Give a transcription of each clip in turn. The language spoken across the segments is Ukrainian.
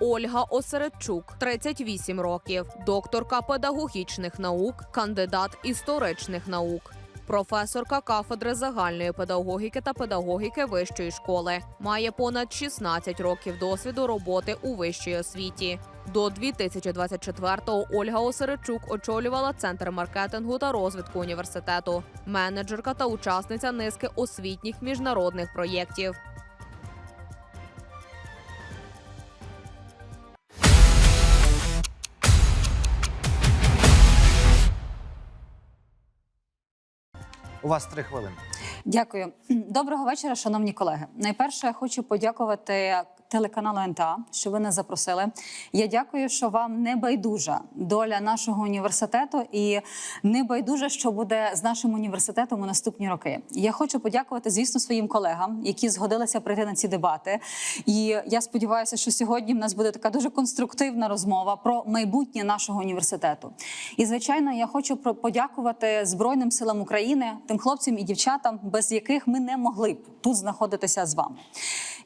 Ольга Осередчук, 38 років, докторка педагогічних наук, кандидат історичних наук. Професорка кафедри загальної педагогіки та педагогіки вищої школи має понад 16 років досвіду роботи у вищій освіті. До 2024-го Ольга Осеречук очолювала центр маркетингу та розвитку університету, менеджерка та учасниця низки освітніх міжнародних проєктів. У вас три хвилини. Дякую. Доброго вечора, шановні колеги. Найперше я хочу подякувати телеканалу НТА, що ви нас запросили. Я дякую, що вам не байдужа доля нашого університету і не байдужа, що буде з нашим університетом у наступні роки. Я хочу подякувати, звісно, своїм колегам, які згодилися прийти на ці дебати. І я сподіваюся, що сьогодні в нас буде така дуже конструктивна розмова про майбутнє нашого університету. І звичайно, я хочу подякувати Збройним силам України, тим хлопцям і дівчатам, без яких ми не могли б тут знаходитися з вами.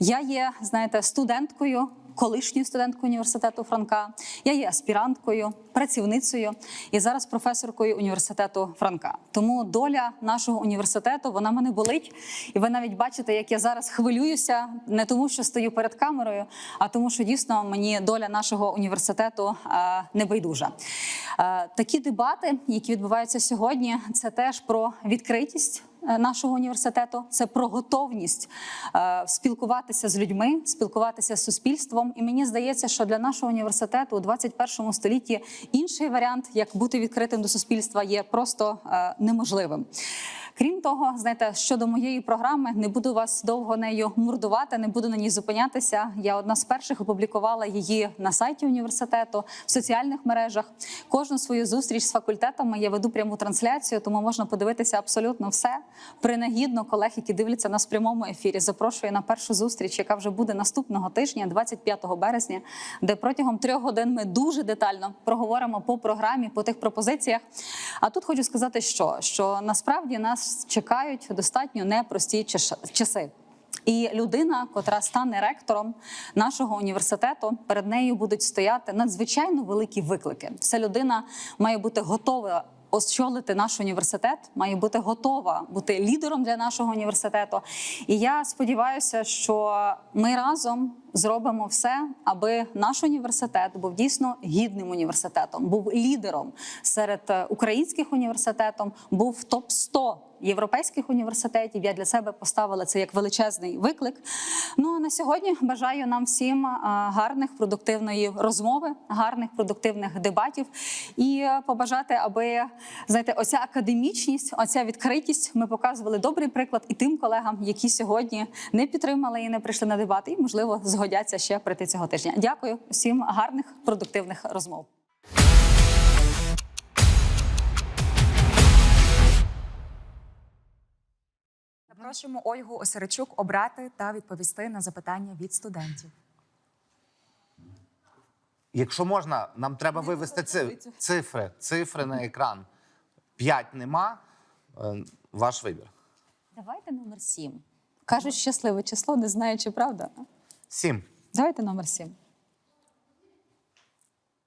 Я є, знаєте, студенткою. Колишньою студенткою університету Франка, я є аспіранткою, працівницею і зараз професоркою університету Франка. Тому доля нашого університету вона мене болить, і ви навіть бачите, як я зараз хвилююся не тому, що стою перед камерою, а тому, що дійсно мені доля нашого університету е, не байдужа. Е, такі дебати, які відбуваються сьогодні, це теж про відкритість нашого університету. Це про готовність е, спілкуватися з людьми, спілкуватися з суспільством. І мені здається, що для нашого університету у 21 столітті інший варіант, як бути відкритим до суспільства, є просто е, неможливим. Крім того, знаєте, щодо моєї програми, не буду вас довго нею мурдувати, не буду на ній зупинятися. Я одна з перших опублікувала її на сайті університету, в соціальних мережах. Кожну свою зустріч з факультетами я веду пряму трансляцію, тому можна подивитися абсолютно все. Принагідно колег, які дивляться нас в прямому ефірі. Запрошую на першу зустріч, яка вже буде наступного тижня, 25 березня, де протягом трьох годин ми дуже детально проговоримо по програмі, по тих пропозиціях. А тут хочу сказати, що, що насправді нас чекають достатньо непрості часи. І людина, котра стане ректором нашого університету, перед нею будуть стояти надзвичайно великі виклики. Ця людина має бути готова. Очолити наш університет має бути готова бути лідером для нашого університету. І я сподіваюся, що ми разом зробимо все, аби наш університет був дійсно гідним університетом, був лідером серед е, українських університетів, був топ 100 європейських університетів. Я для себе поставила це як величезний виклик. Ну а на сьогодні бажаю нам всім гарних, продуктивної розмови, гарних продуктивних дебатів і е, побажати, аби знаєте, оця академічність, оця відкритість. Ми показували добрий приклад і тим колегам, які сьогодні не підтримали і не прийшли на дебати, і можливо згодяться ще прийти цього тижня. Дякую всім гарних продуктивних розмов. Запрошуємо Ольгу Осеречук обрати та відповісти на запитання від студентів. Якщо можна, нам треба вивести ци- цифри, цифри на екран. П'ять нема. Е, Ваш вибір. Давайте номер сім. Кажуть, щасливе число, не знаю, чи правда. Сім. Давайте номер сім.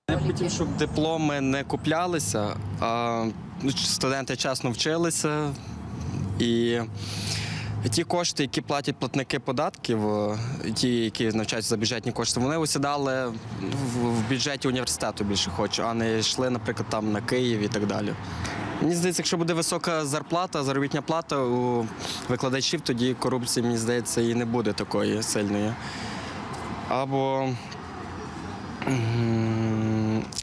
Я б хотів, щоб дипломи не куплялися, а ну, студенти чесно вчилися. І ті кошти, які платять платники податків, е, ті, які навчаються за бюджетні кошти, вони осідали в, бюджеті університету більше хочу, а не йшли, наприклад, там на Київ і так далі. Мені здається, якщо буде висока зарплата, заробітня плата у викладачів, тоді корупції, мені здається, і не буде такої сильної. Або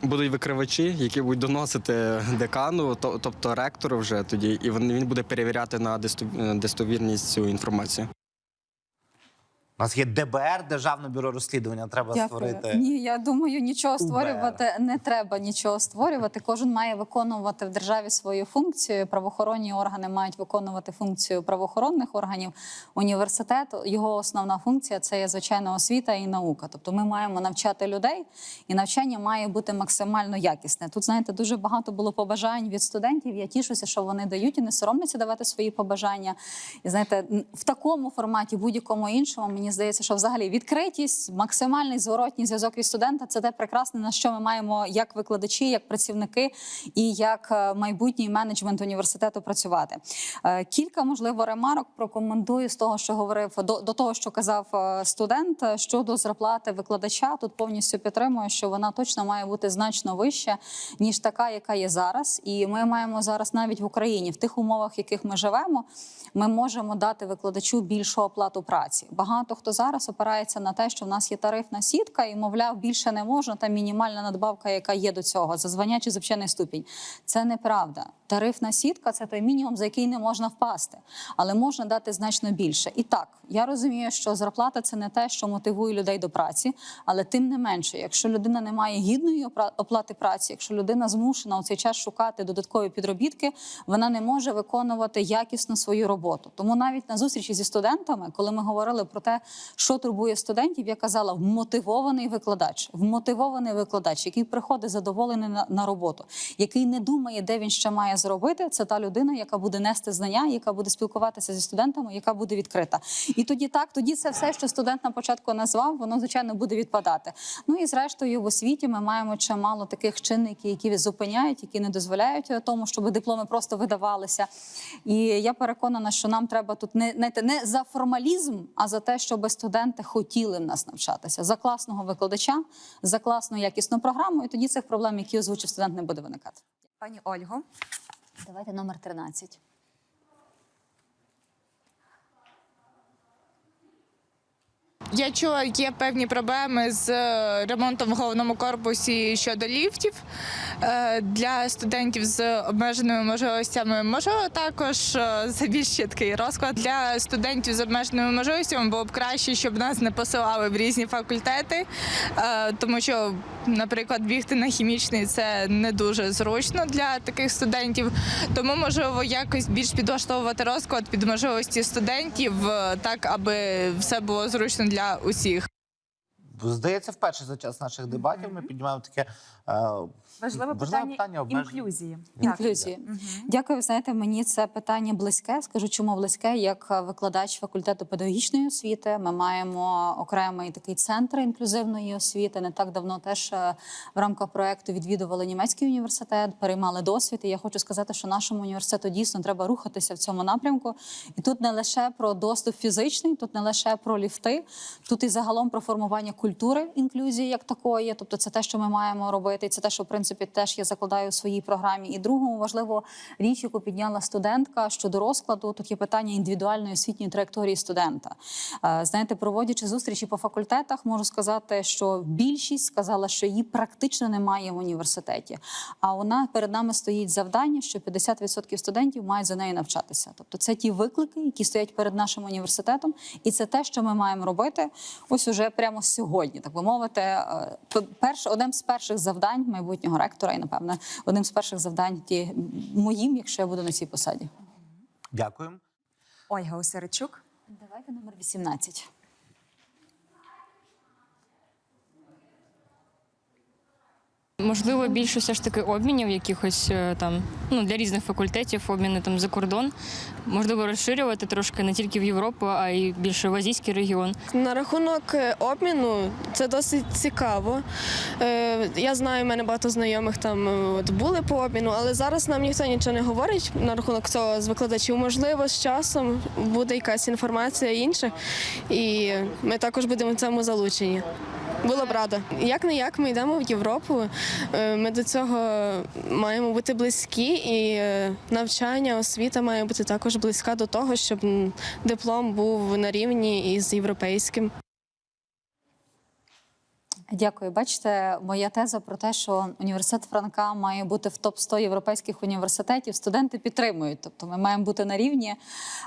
Будуть викривачі, які будуть доносити декану, тобто ректору вже тоді, і він буде перевіряти на достовірність цю інформацію. У нас є ДБР, Державне бюро розслідування. Треба створити. Ні, я думаю, нічого УБР. створювати не треба нічого створювати. Кожен має виконувати в державі свою функцію. Правоохоронні органи мають виконувати функцію правоохоронних органів. Університет його основна функція це є звичайно освіта і наука. Тобто ми маємо навчати людей, і навчання має бути максимально якісне. Тут знаєте, дуже багато було побажань від студентів. Я тішуся, що вони дають і не соромляться давати свої побажання. І знаєте, в такому форматі, будь-якому іншому, мені мені здається, що взагалі відкритість, максимальний зворотній зв'язок від студента це те прекрасне, на що ми маємо як викладачі, як працівники і як е, майбутній менеджмент університету працювати. Е, Кілька можливо ремарок прокоментую з того, що говорив до, до того, що казав е, студент щодо зарплати викладача. Тут повністю підтримую, що вона точно має бути значно вища ніж така, яка є зараз. І ми маємо зараз навіть в Україні в тих умовах, в яких ми живемо. Ми можемо дати викладачу більшу оплату праці. Багато хто зараз опирається на те, що в нас є тарифна сітка, і мовляв, більше не можна. Та мінімальна надбавка, яка є до цього, за звання чи за ступінь. Це неправда. Тарифна сітка це той мінімум, за який не можна впасти, але можна дати значно більше. І так, я розумію, що зарплата це не те, що мотивує людей до праці, але тим не менше, якщо людина не має гідної оплати праці, якщо людина змушена у цей час шукати додаткові підробітки, вона не може виконувати якісно свою роботу. Тому навіть на зустрічі зі студентами, коли ми говорили про те, що турбує студентів, я казала вмотивований викладач, вмотивований викладач, який приходить задоволений на, на роботу, який не думає, де він ще має зробити. Це та людина, яка буде нести знання, яка буде спілкуватися зі студентами, яка буде відкрита. І тоді так, тоді це все, що студент на початку назвав, воно звичайно буде відпадати. Ну і зрештою в освіті ми маємо чимало таких чинників, які зупиняють, які не дозволяють е, тому, щоб дипломи просто видавалися. І я переконана, що нам треба тут не, не, не за формалізм, а за те, щоб студенти хотіли в нас навчатися за класного викладача, за класну якісну програму. І тоді цих проблем, які озвучив студент, не буде виникати. Пані Ольго, Давайте номер 13. Я чула, є певні проблеми з е, ремонтом в головному корпусі щодо ліфтів Е, для студентів з обмеженими можливостями. Можливо, також е, за більш чіткий розклад для студентів з обмеженими можливостями було б краще, щоб нас не посилали в різні факультети, тому що, наприклад, бігти на хімічний це не дуже зручно для таких студентів. Тому можливо якось більш підлаштовувати розклад під можливості студентів, так аби все було зручно для усіх. Здається, вперше за час наших дебатів ми піднімаємо таке е, важливе питання, обмежень- інклюзії. Так. Інклюзії. Дякую. Ви знаєте, мені це питання близьке. Скажу, чому близьке. Як е, викладач факультету педагогічної освіти, ми маємо окремий такий центр інклюзивної освіти. Не так давно теж е, в рамках проекту відвідували німецький університет, переймали досвід. І я хочу сказати, що нашому університету дійсно треба рухатися в цьому напрямку. І тут не лише про доступ фізичний, тут не лише про ліфти, тут і загалом про формування культури інклюзії як такої. Тобто, це те, що ми маємо робити. і Це те, що в принципі теж я закладаю у своїй програмі. І другу важливу річ, яку підняла студентка щодо розкладу. Тут є питання індивідуальної освітньої траєкторії студента. Е, Знаєте, проводячи зустрічі по факультетах, можу сказати, що більшість сказала, що її практично немає в університеті. А вона перед нами стоїть завдання, що 50% студентів мають за нею навчатися. Тобто, це ті виклики, які стоять перед нашим університетом, і це те, що ми маємо робити ось уже прямо сьогодні, так би мовити. Е, Перш одним з перших завдань майбутнього ректора, і напевне одним з перших завдань ті моїм, якщо я буду на цій посаді. Дякую, Ольга Осеречук. Давайте номер 18. Можливо, більше все ж таки обмінів якихось е, там ну для різних факультетів, обміни там за кордон. Можливо, розширювати трошки не тільки в Європу, а й більше в азійський регіон. На рахунок е, обміну це досить цікаво. Е, Я знаю, в мене багато знайомих там от були по обміну, але зараз нам ніхто нічого не говорить на рахунок цього з викладачів. Можливо, з часом буде якась інформація інша, і ми також будемо в цьому залучені. Було б рада. Як не як ми йдемо в Європу. е, Ми до цього маємо бути близькі, і е, навчання, освіта має бути також близька до того, щоб диплом був на рівні із європейським. Дякую. Бачите, моя теза про те, що університет Франка має бути в топ 100 європейських університетів. Студенти підтримують. Тобто, ми маємо бути на рівні.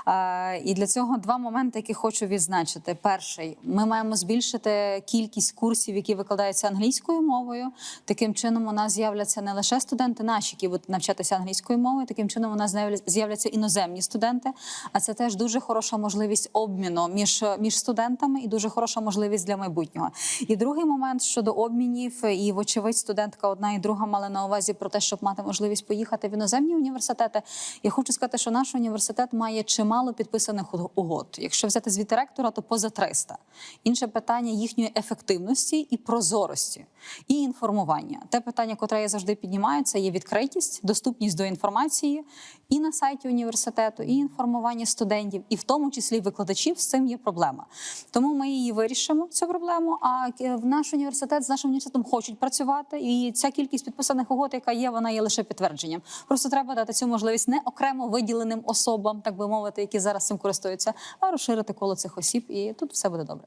Е, І для цього два моменти, які хочу відзначити. Перший, ми маємо збільшити кількість курсів, які викладаються англійською мовою. Таким чином, у нас з'являться не лише студенти наші, які будуть навчатися англійською мовою. Таким чином, у нас з'явля- з'являться іноземні студенти. А це теж дуже хороша можливість обміну між, між студентами і дуже хороша можливість для майбутнього. І другий момент. Момент щодо обмінів, і вочевидь, студентка одна і друга мали на увазі про те, щоб мати можливість поїхати в іноземні університети. Я хочу сказати, що наш університет має чимало підписаних угод. Якщо взяти звіти ректора, то поза 300. Інше питання їхньої ефективності і прозорості, і інформування. Те питання, котре я завжди піднімаю, це є відкритість, доступність до інформації і на сайті університету, і інформування студентів, і в тому числі викладачів. З цим є проблема. Тому ми її вирішимо цю проблему. А е, в наш університет з нашим університетом хочуть працювати, і ця кількість підписаних угод, яка є, вона є лише підтвердженням. Просто треба дати цю можливість не окремо виділеним особам, так би мовити, які зараз цим користуються, а розширити коло цих осіб, і тут все буде добре.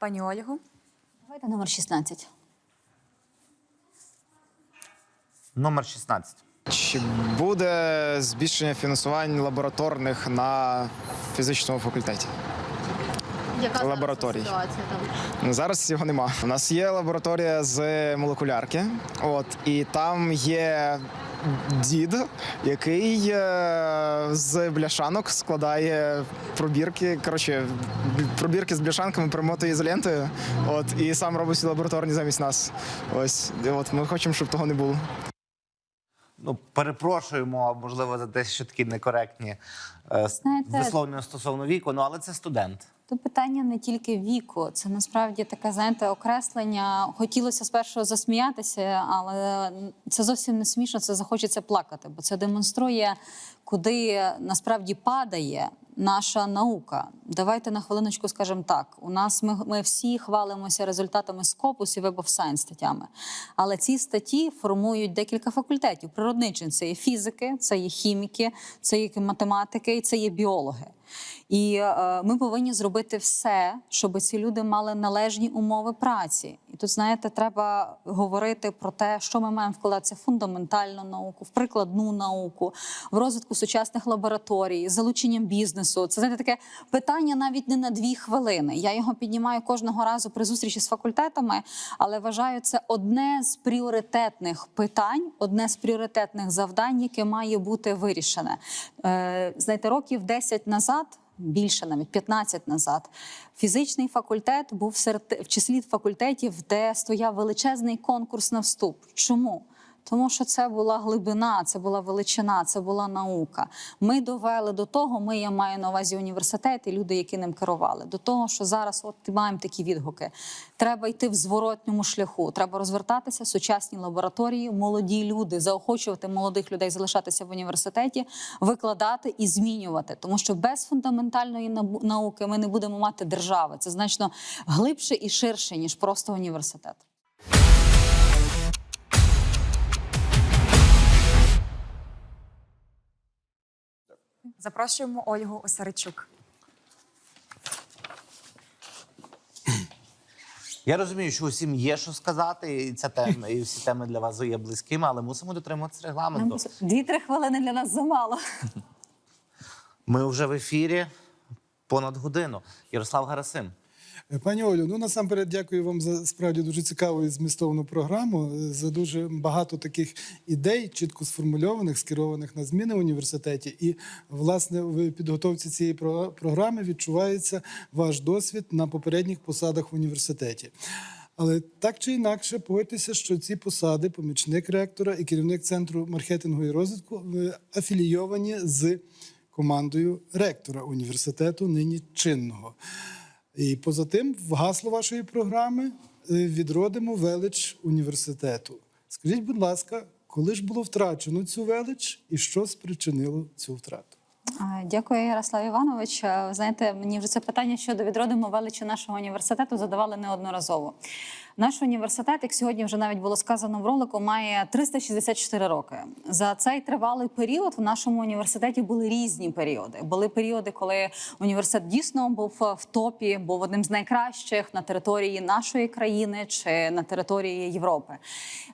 Пані Ольгу, Давайте номер 16. Номер 16. Чи буде збільшення фінансувань лабораторних на фізичному факультеті? Яка зараз ситуація там? Зараз його нема. У нас є лабораторія з молекулярки, от і там є дід, який е, з бляшанок складає пробірки. Коротше, пробірки з бляшанками примотує ізолентою. От і сам робить лабораторні замість нас. Ось от ми хочемо, щоб того не було. Ну, перепрошуємо, можливо, за те, що такі некоректні е, Знаєте- висловлення стосовно віку, ну але це студент. Тут питання не тільки віку, це насправді таке, знаєте, окреслення. Хотілося спершу засміятися, але це зовсім не смішно. Це захочеться плакати, бо це демонструє, куди насправді падає наша наука. Давайте на хвилиночку скажемо так: у нас ми, ми всі хвалимося результатами Scopus і Web of Science статтями, але ці статті формують декілька факультетів. Природничин це є фізики, це є хіміки, це є математики і це є біологи. І е, ми повинні зробити все, щоб ці люди мали належні умови праці. І тут, знаєте, треба говорити про те, що ми маємо вкладатися в фундаментальну науку, в прикладну науку, в розвитку сучасних лабораторій, залученням бізнесу. Це знаєте, таке питання навіть не на дві хвилини. Я його піднімаю кожного разу при зустрічі з факультетами, але вважаю це одне з пріоритетних питань, одне з пріоритетних завдань, яке має бути вирішене. Е, знаєте, років 10 назад. Більше навіть 15 назад фізичний факультет був серед в числі факультетів, де стояв величезний конкурс на вступ. Чому? Тому що це була глибина, це була величина, це була наука. Ми довели до того, ми я маю на увазі університет і люди, які ним керували, до того, що зараз от маємо такі відгуки. Треба йти в зворотньому шляху. Треба розвертатися, сучасні лабораторії, молоді люди, заохочувати молодих людей залишатися в університеті, викладати і змінювати. Тому що без фундаментальної науки ми не будемо мати держави. Це значно глибше і ширше ніж просто університет. Запрошуємо Ольгу Осаричук. Я розумію, що усім є що сказати, і ця тема, і всі теми для вас є близькими, але мусимо дотримуватися регламенту. Дві-три хвилини для нас замало. Ми вже в ефірі понад годину. Ярослав Гарасим. Пані Олю, ну насамперед дякую вам за справді дуже цікаву і змістовну програму, е, за дуже багато таких ідей, чітко сформульованих, скерованих на зміни в університеті. І власне в підготовці цієї програми відчувається ваш досвід на попередніх посадах в університеті. Але так чи інакше, погодьтеся, що ці посади, помічник ректора і керівник центру маркетингу і розвитку, е, афілійовані з командою ректора університету, нині чинного. І поза тим, в гасло вашої програми е, відродимо велич університету. Скажіть, будь ласка, коли ж було втрачено цю велич і що спричинило цю втрату? Дякую, Ярослав Іванович. Ви знаєте, мені вже це питання щодо відродимо величі нашого університету задавали неодноразово. Наш університет, як сьогодні вже навіть було сказано в ролику, має 364 роки. За цей тривалий період в нашому університеті були різні періоди. Були періоди, коли університет дійсно був в топі, був одним з найкращих на території нашої країни чи на території Європи.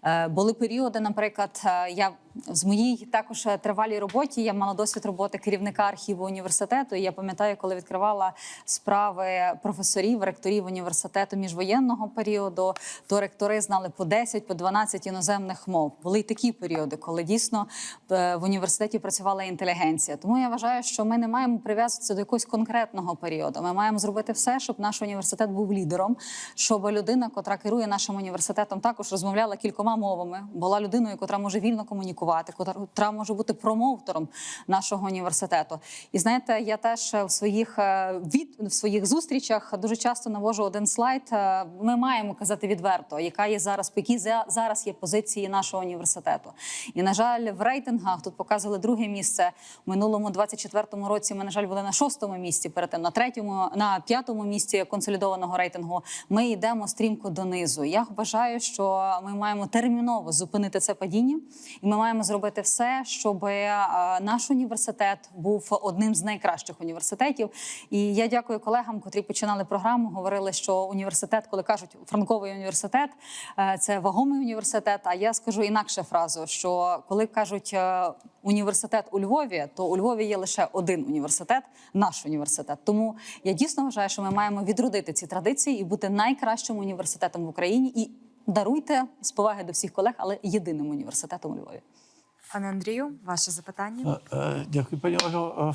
Е, Були періоди, наприклад, е, я з моїй також е, тривалій роботі я мала досвід роботи керівника архіву університету. І я пам'ятаю, коли відкривала справи професорів, ректорів університету міжвоєнного періоду. То, то ректори знали по 10, по 12 іноземних мов. Були й такі періоди, коли дійсно е, в університеті працювала інтелігенція. Тому я вважаю, що ми не маємо прив'язуватися до якогось конкретного періоду. Ми маємо зробити все, щоб наш університет був лідером, щоб людина, котра керує нашим університетом, також розмовляла кількома мовами, була людиною, котра може вільно комунікувати, котра може бути промоутером нашого університету. І знаєте, я теж в своїх е, від в своїх зустрічах дуже часто навожу один слайд. Е, Ми маємо казати відверто, яка є зараз, які за- зараз є позиції нашого університету. І на жаль, в рейтингах тут показували друге місце. В минулому 24-му році ми, на жаль, були на шостому місці. Перед тим на третьому, на п'ятому місці консолідованого рейтингу. Ми йдемо стрімко донизу. Я вважаю, що ми маємо терміново зупинити це падіння, і ми маємо зробити все, щоб е, наш університет був одним з найкращих університетів. І я дякую колегам, котрі починали програму. Говорили, що університет, коли кажуть франковий університет, е, це вагомий університет. А я скажу інакше фразу: що коли кажуть е, університет у Львові, то у Львові є лише один університет, наш університет. Тому я дійсно вважаю, що ми маємо відродити ці традиції і бути найкращим університетом в Україні. І даруйте з поваги до всіх колег, але єдиним університетом у Львові. Пане Андрію, ваше запитання. Е, Дякую, пані Ольго.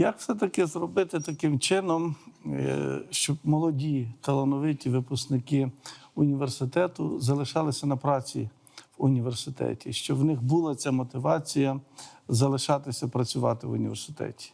Як все-таки зробити таким чином, е, щоб молоді талановиті випускники університету залишалися на праці в університеті, щоб в них була ця мотивація залишатися працювати в університеті?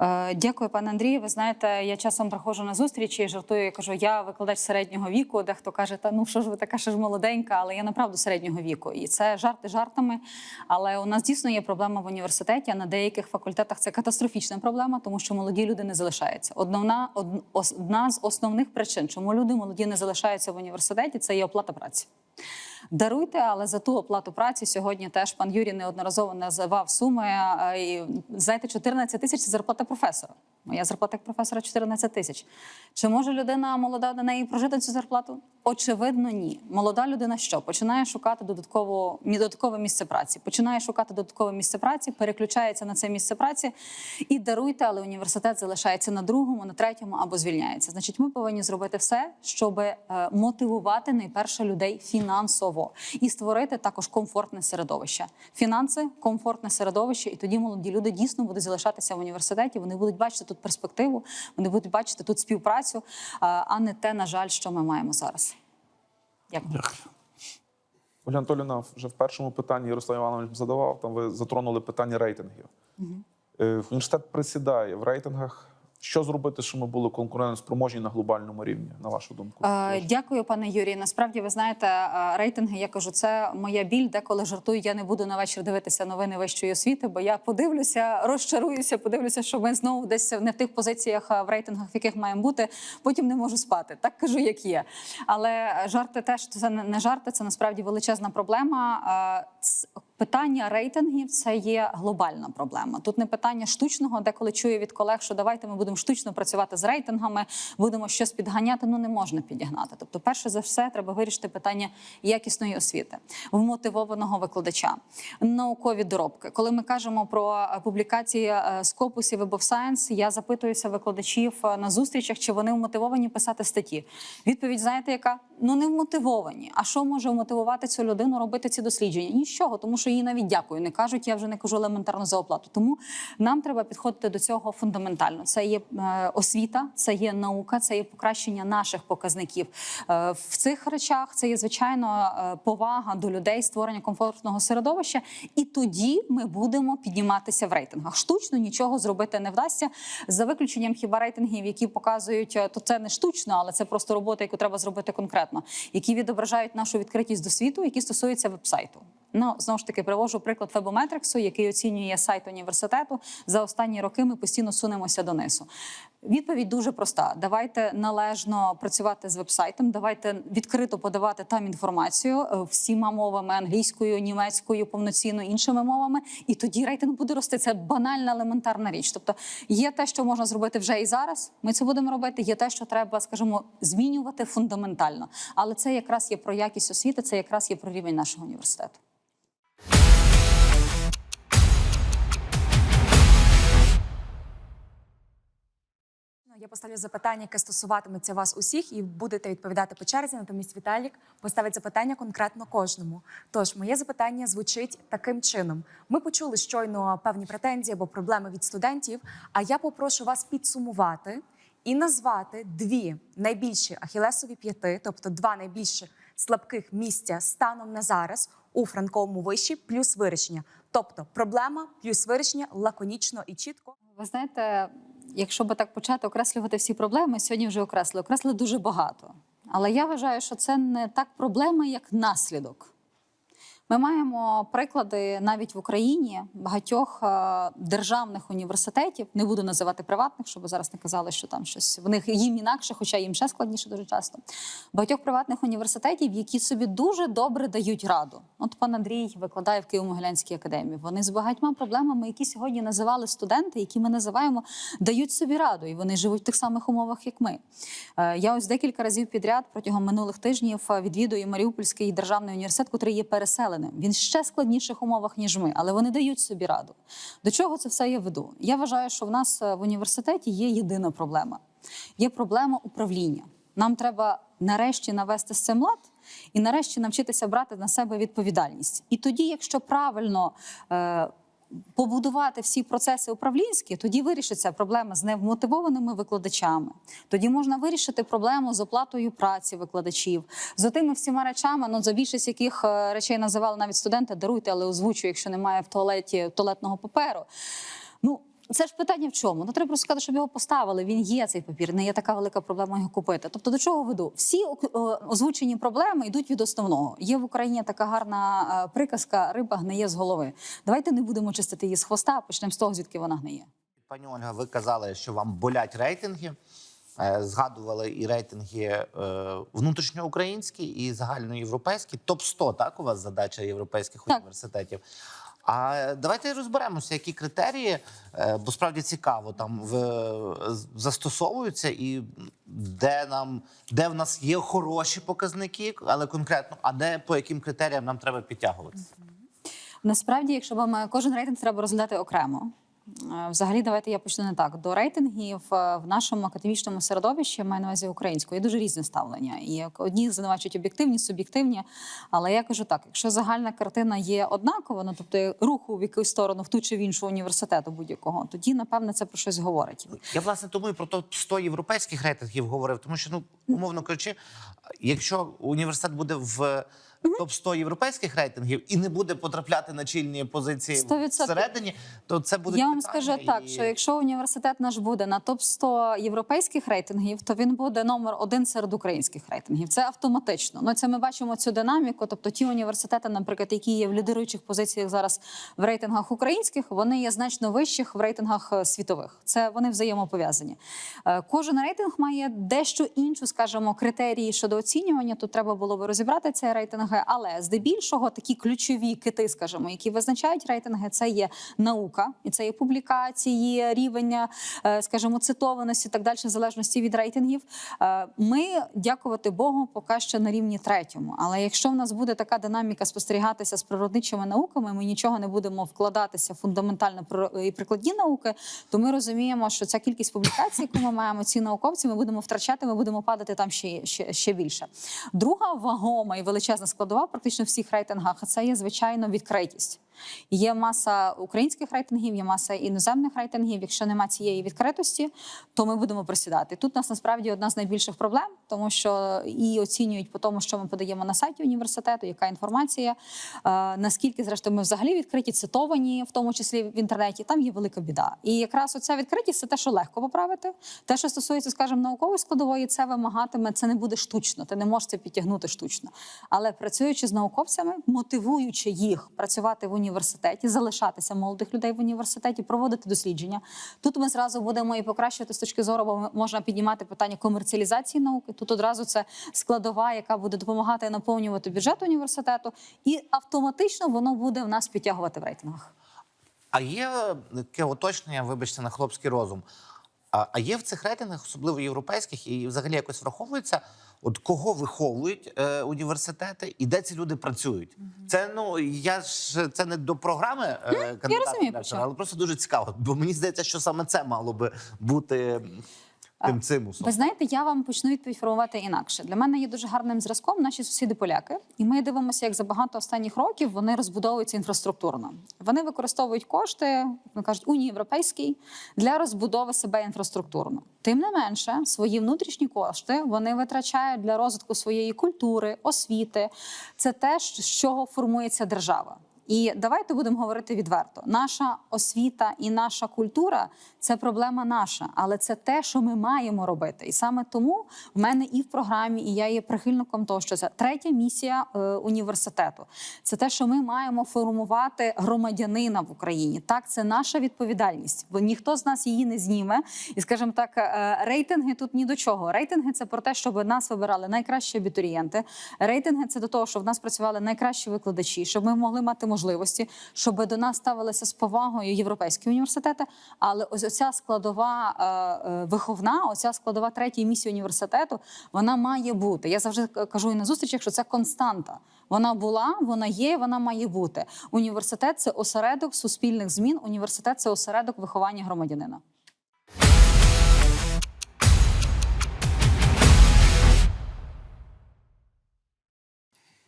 Е, Дякую, пане Андрію. Ви знаєте, я часом приходжу на зустрічі і жартую. Я кажу, я викладач середнього віку. Дехто каже, та ну що ж ви така ще ж молоденька, але я направду середнього віку. І це жарти жартами. Але у нас дійсно є проблема в університеті. А на деяких факультетах це катастрофічна проблема, тому що молоді люди не залишаються. Одна, одна з основних причин, чому люди молоді не залишаються в університеті, це є оплата праці. Даруйте, але за ту оплату праці сьогодні теж пан Юрій неодноразово називав суми. е, І, знаєте, 14 тисяч це зарплата професора. Моя зарплата як професора 14 тисяч. Чи може людина молода на неї прожити цю зарплату? Очевидно, ні. Молода людина що починає шукати додаткову мі- додаткове місце праці. Починає шукати додаткове місце праці, переключається на це місце праці і даруйте, але університет залишається на другому, на третьому або звільняється. Значить, ми повинні зробити все, щоб е, мотивувати найперше людей фінансово і створити також комфортне середовище. Фінанси, комфортне середовище, і тоді молоді люди дійсно будуть залишатися в університеті. Вони будуть бачити тут перспективу, вони будуть бачити тут співпрацю, а- а не те, на жаль, що ми маємо зараз. Дякую. Дякую. Оля Анатолівна вже в першому питанні Ярослав Іванович задавав, там ви затронули питання рейтингів. Е, Університет присідає в рейтингах. Що зробити, щоб ми були конкурентоспроможні на глобальному рівні, на вашу думку? Е, Дякую, пане Юрію. Насправді, ви знаєте, е, рейтинги, я кажу, це моя біль. Деколи жартую, я не буду на вечір дивитися новини вищої освіти, бо я подивлюся, розчаруюся, подивлюся, що ми знову десь не в тих позиціях е, в рейтингах, в яких маємо бути. Потім не можу спати. Так кажу, як є. Але жарти теж це не жарти, це насправді величезна проблема. Питання рейтингів це є глобальна проблема. Тут не питання штучного, деколи чую від колег, що давайте ми будемо штучно працювати з рейтингами, будемо щось підганяти. Ну не можна підігнати. Тобто, перше за все, треба вирішити питання якісної освіти, вмотивованого викладача, наукові доробки. Коли ми кажемо про е, публікації е, Scopus і Web of Science, я запитуюся викладачів е, на зустрічах, чи вони вмотивовані писати статті. Відповідь знаєте, яка ну не вмотивовані. А що може вмотивувати цю людину робити ці дослідження? Нічого, тому що їй навіть дякую. Не кажуть, я вже не кажу елементарно за оплату. Тому нам треба підходити до цього фундаментально. Це є е, освіта, це є наука, це є покращення наших показників. Е, в цих речах це є звичайно е, повага до людей, створення комфортного середовища, і тоді ми будемо підніматися в рейтингах. Штучно нічого зробити не вдасться за виключенням хіба рейтингів, які показують, то це не штучно, але це просто робота, яку треба зробити конкретно, які відображають нашу відкритість до світу, які стосуються веб-сайту. Ну знову ж таки привожу приклад Фебометриксу, який оцінює сайт університету. За останні роки ми постійно сунемося донизу. Відповідь дуже проста: давайте належно працювати з вебсайтом, давайте відкрито подавати там інформацію е, всіма мовами англійською, німецькою, повноцінно іншими мовами, і тоді рейтинг буде рости. Це банальна елементарна річ. Тобто є те, що можна зробити вже і зараз. Ми це будемо робити. Є те, що треба, скажімо, змінювати фундаментально. Але це якраз є про якість освіти, це якраз є про рівень нашого університету. Я поставлю запитання, яке стосуватиметься вас усіх, і будете відповідати по черзі. Натомість Віталік поставить запитання конкретно кожному. Тож моє запитання звучить таким чином: ми почули щойно певні претензії або проблеми від студентів. А я попрошу вас підсумувати і назвати дві найбільші ахілесові п'яти, тобто два найбільші слабких місця станом на зараз у франковому виші, плюс вирішення. Тобто проблема плюс вирішення лаконічно і чітко. Ви знаєте, якщо би так почати окреслювати всі проблеми, сьогодні вже окреслили. Окреслили дуже багато. Але я вважаю, що це не так проблема, як наслідок. Ми маємо приклади навіть в Україні багатьох е, державних університетів, не буду називати приватних, щоб зараз не казали, що там щось в них їм інакше, хоча їм ще складніше дуже часто. Багатьох приватних університетів, які собі дуже добре дають раду. От пан Андрій викладає в Києво-Могилянській академії. Вони з багатьма проблемами, які сьогодні називали студенти, які ми називаємо, дають собі раду, і вони живуть в тих самих умовах, як ми. Е, Я ось декілька разів підряд протягом минулих тижнів е, відвідую Маріупольський державний університет, який є переселеним. Він в ще складніших умовах, ніж ми, але вони дають собі раду. До чого це все я веду? Я вважаю, що в нас е, в університеті є єдина проблема: є проблема управління. Нам треба нарешті навести з цим лад і нарешті навчитися брати на себе відповідальність. І тоді, якщо правильно. Е, побудувати всі процеси управлінські, тоді вирішиться проблема з невмотивованими викладачами. Тоді можна вирішити проблему з оплатою праці викладачів, з тими всіма речами, ну за більшість яких е, речей називали навіть студенти, даруйте, але озвучу, якщо немає в туалеті туалетного паперу. Ну. Це ж питання в чому? Ну треба просто сказати, щоб його поставили. Він є цей папір, не є така велика проблема його купити. Тобто, до чого веду? Всі е, озвучені проблеми йдуть від основного. Є в Україні така гарна е, приказка: риба гниє з голови. Давайте не будемо чистити її з хвоста, а почнемо з того, звідки вона гниє. Пані Ольга, ви казали, що вам болять рейтинги. Е, Згадували і рейтинги внутрішньоукраїнські і загальноєвропейські. Топ 100 так у вас задача європейських Так. університетів. А давайте розберемося, які критерії, е, бо справді цікаво там в, застосовуються, і де нам де в нас є хороші показники, але конкретно, а де по яким критеріям нам треба підтягуватися. Насправді, якщо вам е, кожен рейтинг треба розглядати окремо. Е, Взагалі, давайте я почну не так. До рейтингів е, в нашому академічному середовищі маю на увазі українською. Є дуже різне ставлення. І одні звинувачують об'єктивні, суб'єктивні. Але я кажу так: якщо загальна картина є однакова, ну тобто руху в якусь сторону в ту чи в іншу університету будь-якого, тоді напевне це про щось говорить. Я власне тому і про топ 100 європейських рейтингів говорив, тому що ну умовно кажучи, якщо університет буде в топ 100 європейських рейтингів і не буде потрапляти на чільні позиції 100%. всередині, то це буде Я вам скажу так, що якщо університет наш буде на топ 100 європейських рейтингів, то він буде номер один серед українських рейтингів. Це автоматично. Ну це ми бачимо цю динаміку. Тобто, ті університети, наприклад, які є в лідируючих позиціях зараз в рейтингах українських, вони є значно вищих в рейтингах е, світових. Це вони взаємопов'язані. Е, Кожен рейтинг має дещо іншу, скажімо, критерії щодо оцінювання. Тут треба було би розібрати ці рейтинги, але здебільшого такі ключові кити, скажімо, які визначають рейтинги, це є наука, і це є публікації, рівень, е, скажімо, цитованості так далі, в залежності від рейтингів. Е, Ми, дякувати Богу, поки що на рівні третьому. Але якщо в нас буде така динаміка спостерігатися з природничими науками, ми нічого не будемо вкладатися фундаментально про- і прикладні науки, то ми розуміємо, що ця кількість публікацій, яку ми маємо, ці науковці, ми будемо втрачати, ми будемо падати там ще, ще, ще більше. Друга вагома і величезна складова практично всіх рейтингах це є звичайно відкритість. Є маса українських рейтингів, є маса іноземних рейтингів. Якщо нема цієї відкритості, то ми будемо присідати. Тут нас насправді одна з найбільших проблем, тому що і оцінюють по тому, що ми подаємо на сайті університету, яка інформація, е, наскільки зрештою ми взагалі відкриті, цитовані, в тому числі в інтернеті. Там є велика біда. І якраз оця відкритість це те, що легко поправити. Те, що стосується, скажімо, наукової складової, це вимагатиме, це не буде штучно. Ти не можеш це підтягнути штучно. Але працюючи з науковцями, мотивуючи їх працювати в університеті, залишатися молодих людей в університеті, проводити дослідження. Тут ми зразу будемо і покращувати з точки зору, бо можна піднімати питання комерціалізації науки. Тут одразу це складова, яка буде допомагати наповнювати бюджет університету, і автоматично воно буде в нас підтягувати в рейтингах. А є таке уточнення, вибачте, на хлопський розум. А є в цих рейтингах, особливо європейських, і взагалі якось враховується, от кого виховують е, університети і де ці люди працюють. Це ну я ж це не до програми е, кандидата розумію, директора, що. але просто дуже цікаво. Бо мені здається, що саме це мало би бути тим цимусом? Ви знаєте, я вам почну відповідь формувати інакше. Для мене є дуже гарним зразком наші сусіди поляки, і ми дивимося, як за багато останніх років вони розбудовуються інфраструктурно. Вони використовують кошти, як вони кажуть, унії європейський для розбудови себе інфраструктурно. Тим не менше, свої внутрішні кошти вони витрачають для розвитку своєї культури, освіти. Це те, з чого формується держава. І давайте будемо говорити відверто: наша освіта і наша культура це проблема наша, але це те, що ми маємо робити. І саме тому в мене і в програмі, і я є прихильником того, що це третя місія е, університету. Це те, що ми маємо формувати громадянина в Україні. Так, це наша відповідальність, бо ніхто з нас її не зніме. І скажімо так, е, рейтинги тут ні до чого. Рейтинги це про те, щоб нас вибирали найкращі абітурієнти. Рейтинги це до того, щоб в нас працювали найкращі викладачі, щоб ми могли мати можливості, щоб до нас ставилися з повагою європейські університети. Але ось оця складова е, е, виховна, оця складова третьої місії університету, вона має бути. Я завжди кажу і на зустрічах, що це константа. Вона була, вона є, вона має бути. Університет це осередок суспільних змін. Університет це осередок виховання громадянина.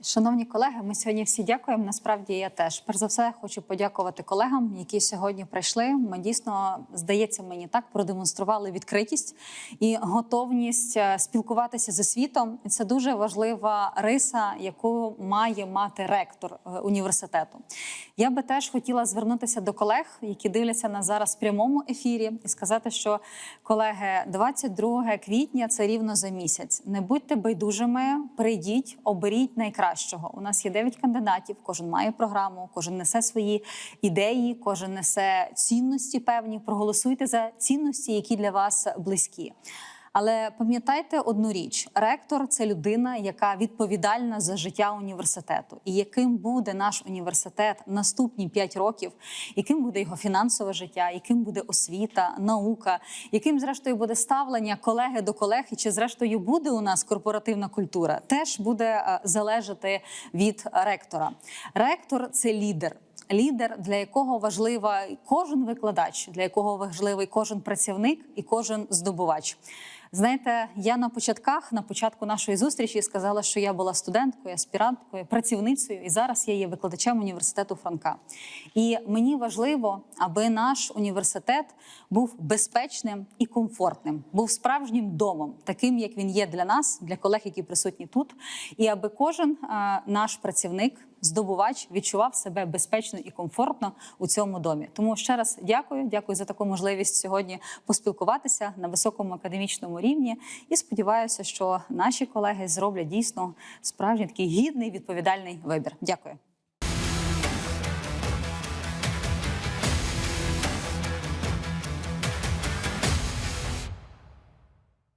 Шановні колеги, ми сьогодні всі дякуємо. Насправді я теж перш за все хочу подякувати колегам, які сьогодні прийшли. Ми дійсно здається мені так продемонстрували відкритість і готовність е, спілкуватися зі світом. І це дуже важлива риса, яку має мати ректор е, університету. Я би теж хотіла звернутися до колег, які дивляться нас зараз в прямому ефірі, і сказати, що колеги, 22 квітня це рівно за місяць. Не будьте байдужими, прийдіть, оберіть найкращого. У нас є 9 кандидатів, кожен має програму, кожен несе свої ідеї, кожен несе цінності певні. Проголосуйте за цінності, які для вас близькі. Але пам'ятайте одну річ: ректор це людина, яка відповідальна за життя університету. І яким буде наш університет наступні 5 років, яким буде його фінансове життя, яким буде освіта, наука, яким зрештою буде ставлення колеги до колег, і чи зрештою буде у нас корпоративна культура, теж буде е, залежати від ректора. Ректор це лідер. Лідер, для якого важлива кожен викладач, для якого важливий кожен працівник і кожен здобувач. Знаєте, я на початках, на початку нашої зустрічі, сказала, що я була студенткою, аспіранткою, працівницею, і зараз я є викладачем університету Франка. І мені важливо, аби наш університет був безпечним і комфортним, був справжнім домом, таким як він є для нас, для колег, які присутні тут, і аби кожен е, наш працівник здобувач відчував себе безпечно і комфортно у цьому домі. Тому ще раз дякую, дякую за таку можливість сьогодні поспілкуватися на високому академічному рівні. І сподіваюся, що наші колеги зроблять дійсно справжній такий гідний відповідальний вибір. Дякую.